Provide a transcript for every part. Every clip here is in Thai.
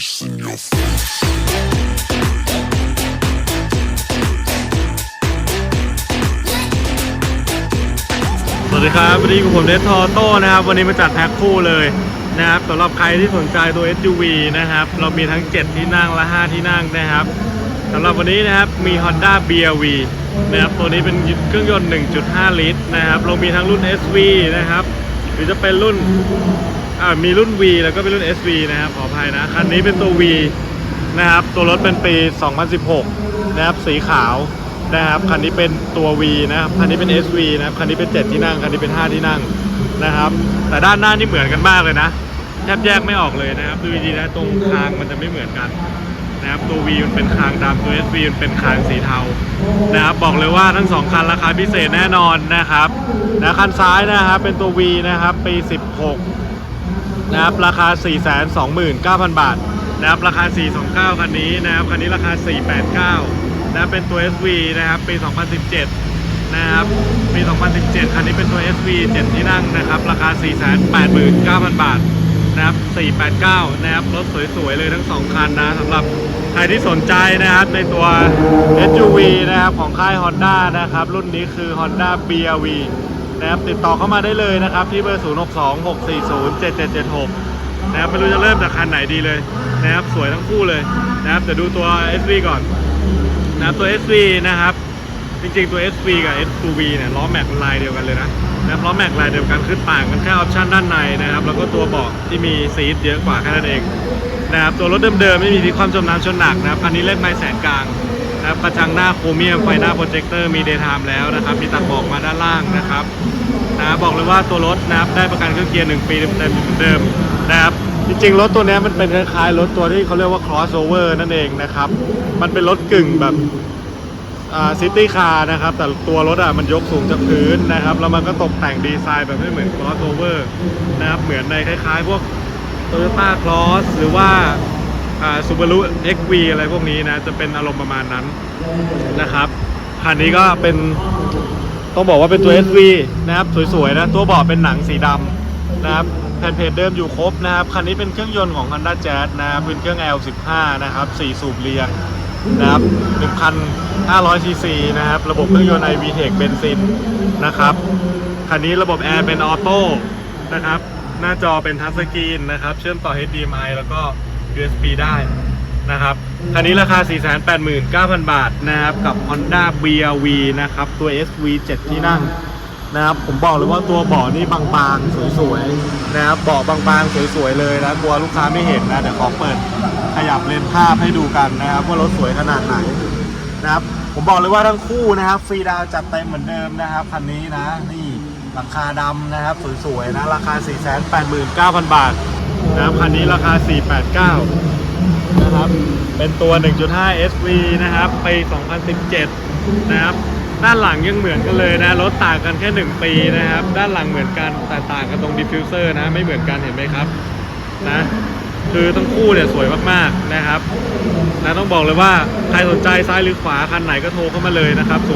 face in your face. สวัสดีครับวันนี้ผมเดททอโต้นะครับ วันนี้มาจัดแพ็คคู่เลยนะครับสำหรับใครที่สนใจตัว SUV นะครับ เรามีทั้ง 7 ที่นั่งและ 5 ที่นั่งนะครับสำหรับวันนี้นะครับมี Honda BRV นะครับตัวนี้เป็นเครื่องยนต์ 1.5 ลิตรนะครับเรามีทั้งรุ่น SV นะครับ หรือจะเป็นรุ่น อ่ามีรุ่น V แล้วก็เป็นรุ่น SV นะครับขออภัยนะคันนี้เป็นตัว V นะครับตัวรถเป็นปี 2016 นะครับสีขาวนะครับคันนี้เป็นตัว V นะครับคันนี้เป็น SV นะครับคันนี้เป็น 7 ที่นั่งคันนี้เป็น 5 ที่นั่งนะครับแต่ด้านหน้านี่เหมือนกันมากเลยนะแทบแยกไม่ออกเลยนะครับดูดีๆนะตรงคางมันจะไม่เหมือนกันนะครับตัว V มันเป็นคางดำตัว SV มันเป็นคางสีเทานะครับบอกเลยว่าทั้งสองคันราคาพิเศษแน่นอนนะครับนะคันซ้ายนะครับเป็นตัว V นะครับปี 16 นะครับราคา 429,000 บาทนะครับราคา 429 คันนี้นะครับคันนี้ราคา 489 นะครับเป็นตัว SV นะครับปี 2017 นะครับปี 2017 คันนี้เป็นตัว SV 7 ที่นั่งนะครับราคา 489,000 บาทนะครับ 489 นะครับรถสวยๆ เลยทั้ง 2 คันนะสำหรับใครที่สนใจนะครับในตัว SUV นะครับของค่าย Honda นะครับรุ่นนี้คือ Honda BRV นะครับติดต่อเข้ามาได้เลยนะครับ ที่เบอร์ 0626407776 นะครับไม่รู้จะเริ่มจากคันไหนดีเลยนะครับสวยทั้งคู่เลยนะครับแต่ดูตัว SV ก่อนนะครับตัว SV นะครับ จริงๆตัว SV กับ S2V เนี่ยล้อแม็กลายเดียวกันเลยนะนะครับล้อแม็กลายเดียวกันคือต่างกันแค่ออปชั่นด้านในนะครับ แล้วก็ตัวเบาะที่มีซีทเยอะกว่าแค่นั้นเองนะครับตัวรถเดิมๆไม่มีที่ความจมน้ำชนหนักนะครับอันนี้เลขไม้แสนกลาง ครับกระจังหน้าโครเมียมไฟหน้าโปรเจคเตอร์มีเดย์ไทม์แล้วนะครับ มีตัดบอกมาด้านล่างนะครับนะบอกเลยว่าตัวรถนะครับได้ประกันเครื่องเกียร์หนึ่งปีเต็มๆเหมือนเดิมนะครับจริงๆ รถตัวนี้มันเป็นคล้ายๆรถตัวที่เขาเรียกว่า crossover นั่นเองนะครับ มันเป็นรถกึ่งแบบซิตี้คาร์นะครับ แต่ตัวรถอะมันยกสูงจากพื้นนะครับ แล้วมันก็ตกแต่งดีไซน์แบบไม่เหมือน crossover นะครับ เหมือนในคล้ายๆ พวก Toyota Cross หรือว่า อ่า Subaru XV อะไรพวกนี้นะ จะเป็นอารมณ์ประมาณนั้นนะครับคันนี้ก็เป็นต้องบอกว่าเป็นตัว SV นะครับ สวยๆนะ ตัวเบาะเป็นหนังสีดำนะครับแผ่นเพจเดิมอยู่ครบนะครับ คันนี้เป็นเครื่องยนต์ของ Honda Jazz นะครับเป็นเครื่อง L15 นะครับ4สูบเรียงนะครับ1,500 cc นะครับ ระบบเครื่องยนต์ iVTEC เบนซินนะครับ คันนี้ระบบแอร์เป็นออโต้นะครับ หน้าจอเป็นทัชสกรีนนะครับ เชื่อมต่อ HDMI แล้วก็ USB ได้นะครับคันนี้ราคา 489,000 บาทนะครับ กับ Honda BRV นะครับ ตัว SV 7 ที่นั่งนะครับ ผมบอกเลยว่าตัวเบาะนี่บางๆ สวยๆ นะครับ เบาะบางๆ สวยๆ เลยนะ กลัวลูกค้าไม่เห็นนะ เดี๋ยวขอเปิดขยับเลนภาพให้ดูกันนะครับ ว่ารถสวยขนาดไหนนะครับ ผมบอกเลยว่าทั้งคู่นะครับ ฟรีดาวจัดเต็มเหมือนเดิมนะครับ คันนี้นะ นี่ราคาดำนะครับ สวยๆ นะ ราคา 489,000 บาท นะครับคันนี้ราคา 489 นะครับ เป็นตัว 1.5 SV นะครับปี2017 นะครับ ด้านหลังยังเหมือนกันเลยนะ รถต่างกันแค่ 1 ปีนะครับ ด้านหลังเหมือนกันแต่ต่างกันตรงดิฟฟิวเซอร์นะ ไม่เหมือนกันเห็นไหมครับ นะ คือทั้งคู่เนี่ยสวยมากๆนะครับนะต้องบอกเลยว่า ใครสนใจซ้ายหรือขวาคันไหนก็โทรเข้ามาเลยนะครับ 0626407776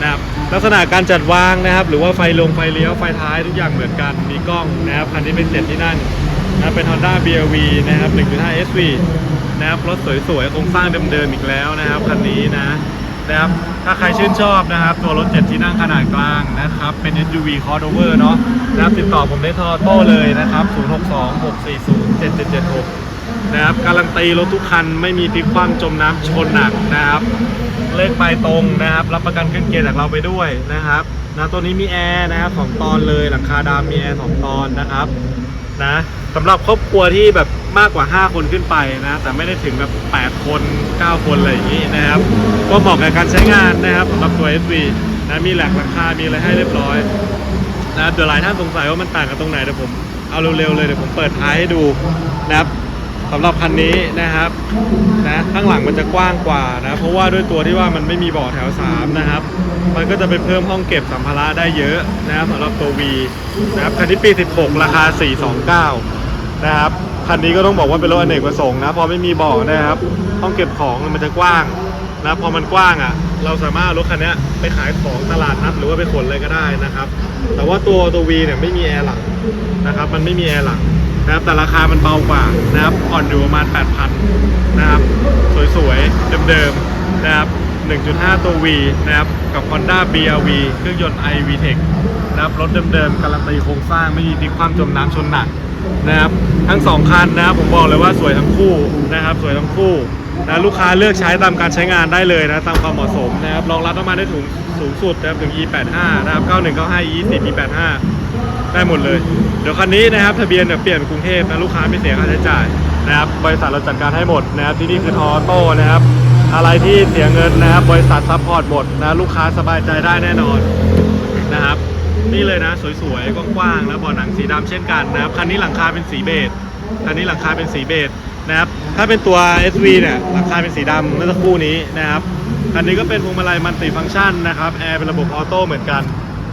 นะครับลักษณะการจัดวางนะครับ หรือว่าไฟลงไฟเลี้ยวไฟท้ายทุกอย่างเหมือนกันมีกล้องนะครับคันนี้เป็น7ที่นั่งนะเป็น Honda BRV นะครับ 1.5 SV นะครับรถสวยๆโครงสร้างเดิมๆอีกแล้วนะครับคันนี้นะนะครับถ้าใครชื่นชอบนะครับ ตัวรถ 7 ที่นั่งขนาดกลางนะครับ เป็น SUV crossover เนาะนะครับติดต่อผมได้ทอโต้เลยนะครับ 0626407776 นะครับการันตีรถทุกคันไม่มีพลิกคว่ำจมน้ำชนหนักนะครับ เลขปลายตรงนะครับ รับประกันเครื่องเกียร์จากเราไปด้วยนะครับนะตัวนี้มีแอร์นะครับสองตอนเลยหลังคาดำมีแอร์สองตอนนะครับนะสำหรับครอบครัวที่แบบมากกว่า 5 คนขึ้นไปนะ แต่ไม่ได้ถึงแบบ 8 คน 9 คนอะไรอย่างนี้นะครับ ก็เหมาะกับการใช้งานนะครับสำหรับตัว SV นะมีแหลกหลังคา มีอะไรให้เรียบร้อยนะเดี๋ยวหลายท่านสงสัยว่ามันต่างกันตรงไหนเดี๋ยวผมเอาเร็วๆเลยเดี๋ยวผมเปิดท้ายให้ดูนะครับ สำหรับคันนี้นะครับนะข้างหลังมันจะกว้างกว่านะเพราะว่าด้วยตัวที่ว่ามันไม่มีเบาะแถว 3 นะครับ มันก็จะไปเพิ่มห้องเก็บสัมภาระได้เยอะนะครับสำหรับตัว V นะครับคันนี้ปี 16 ราคา 429 นะครับคันนี้ก็ต้องบอกว่าเป็นรถอเนกประสงค์นะพอไม่มีเบาะนะครับ ห้องเก็บของมันจะกว้างนะพอมันกว้างอะ เราสามารถรถคันนี้ไปขายของตลาดนัดหรือว่าไปขนอะไรก็ได้นะครับ แต่ว่าตัวตัว V เนี่ยไม่มีแอร์หลังนะครับ มันไม่มีแอร์หลัง นะครับแต่ราคามันเบากว่านะครับอ่อนอยู่ประมาณ 8,000นะครับสวยๆเดิมๆนะครับ1.5 ตัว V นะครับกับ Honda BRV เครื่องยนต์ iVTEC นะครับรถเดิมๆการันตีโครงสร้างไม่มีพลิความจมน้ำชนหนักนะครับทั้งสองคันนะครับผมบอกเลยว่าสวยทั้งคู่นะครับสวยทั้งคู่นะลูกค้าเลือกใช้ตามการใช้งานได้เลยนะตามความเหมาะสมนะครับรองรับน้ำมันได้ถุงสูงสุดนะครับถึง E85 นะครับ9195 E10 E85 ได้หมดเลย เดี๋ยวคันนี้นะครับทะเบียนเนี่ยเปลี่ยนกรุงเทพนะลูกค้าไม่เสียค่าใช้จ่ายนะครับบริษัทเราจัดการให้หมดนะครับที่นี่คือทอโต้นะครับ อะไรที่เสียเงินนะครับบริษัทซัพพอร์ตหมดนะลูกค้าสบายใจได้แน่นอนนะครับ นี่เลยนะสวยๆกว้างๆนะเบาะหนังสีดำเช่นกันนะครับคันนี้หลังคาเป็นสีเบจคันนี้หลังคาเป็นสีเบจนะครับถ้าเป็นตัว SV เนี่ยหลังคาเป็นสีดำเมื่อสักครู่นี้นะครับคันนี้ก็เป็นพวงมาลัยมัลติฟังก์ชันนะครับแอร์เป็นระบบออโต้เหมือนกัน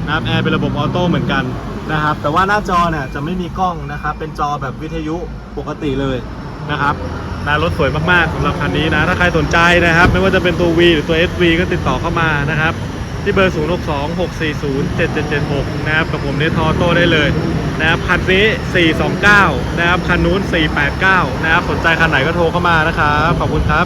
นะครับแอร์เป็นระบบออโต้เหมือนกัน นะครับ แต่ว่าหน้าจอเนี่ยจะไม่มีกล้องนะครับ เป็นจอแบบวิทยุปกติเลยนะครับนะรถสวยมากๆสำหรับคันนี้นะ ถ้าใครสนใจนะครับ ไม่ว่าจะเป็นตัว V หรือตัว SV ก็ติดต่อเข้ามานะครับ ที่เบอร์ 0 6 2 6 4 0 7 7 7 6 นะครับ กับผมเนทอโต้ได้เลยนะครับ คันนี้ 429 นะครับ คันนู้น 489 นะครับ สนใจคันไหนก็โทรเข้ามานะครับ ขอบคุณครับ